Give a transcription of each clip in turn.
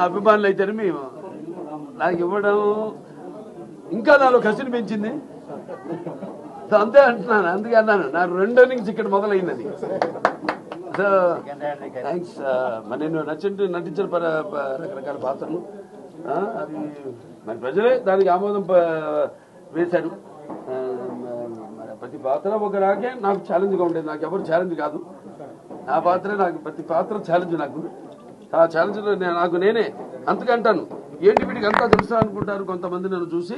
నా అభిమానులు అయితేనే మేము. నాకు ఇవ్వడం ఇంకా నాలో కసిని పెంచింది. సో అంతే అంటున్నాను అందుకే అన్నాను నా రెండో నుంచి ఇక్కడ మొదలైంది సో థ్యాంక్స్ మరి నేను నచ్చింటి నటించిన పర ప- రకరకాల పాత్రలు. అది మరి ప్రజలే దానికి ఆమోదం వేశారు. మరి ప్రతి పాత్ర ఒక రాకే నాకు ఛాలెంజ్గా ఉండేది. నాకు ఎవరు ఛాలెంజ్ కాదు. నా పాత్రే నాకు ప్రతి పాత్ర ఛాలెంజ్ నాకు. ఆ ఛాలెంజ్లో నేను నాకు నేనే అంతకంటాను ఏంటి వీటికి అంతా తెలుసా అనుకుంటారు కొంతమంది నన్ను చూసి?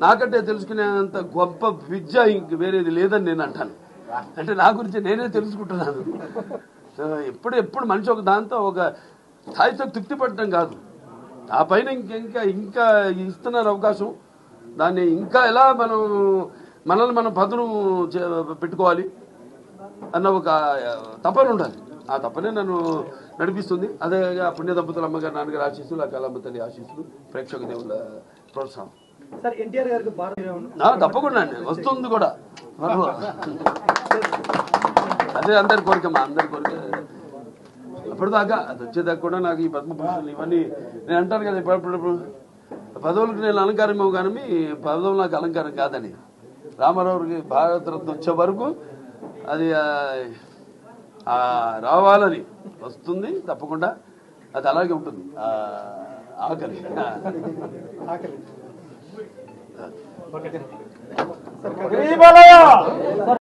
నాకంటే తెలుసుకునేంత గొప్ప విద్య ఇంక వేరేది లేదని నేను అంటాను. అంటే నా గురించి నేనే తెలుసుకుంటున్నాను. ఎప్పుడు ఎప్పుడు మనిషి ఒక దాంతో ఒక స్థాయితో తృప్తి పడటం కాదు. ఆ పైన ఇంకా ఇంకా ఇంకా ఇస్తున్నారు అవకాశం. దాన్ని ఇంకా ఎలా మనం మనల్ని మనం పదును చే- పెట్టుకోవాలి? అన్న ఒక తపన ఉండాలి. ఆ తపనే నన్ను నడిపిస్తుంది. అదే పుణ్య దంపతుల అమ్మగారు నాన్నగారు ఆశీస్సులు ఆ కళమ్మ తల్లి ఆశీస్సులు ప్రేక్షక దేవుల ప్రోత్సాహం. తప్పకుండా అండి. వస్తుంది కూడా. అదే అందరి కోరిక మా అందరి కోరిక. అప్పటిదాకా అది వచ్చేదాకా కూడా నాకు ఈ పద్మభూషణ్ ఇవన్నీ నేను అంటాను కదా ఇప్పుడు పదవులకు నేను అలంకారం కానీ పదవులు నాకు అలంకారం కాదని. రామారావుకి భారతరత్న వచ్చే వరకు అది రావాలని వస్తుంది తప్పకుండా. అది అలాగే ఉంటుంది. ఆకలి. బాలయ్య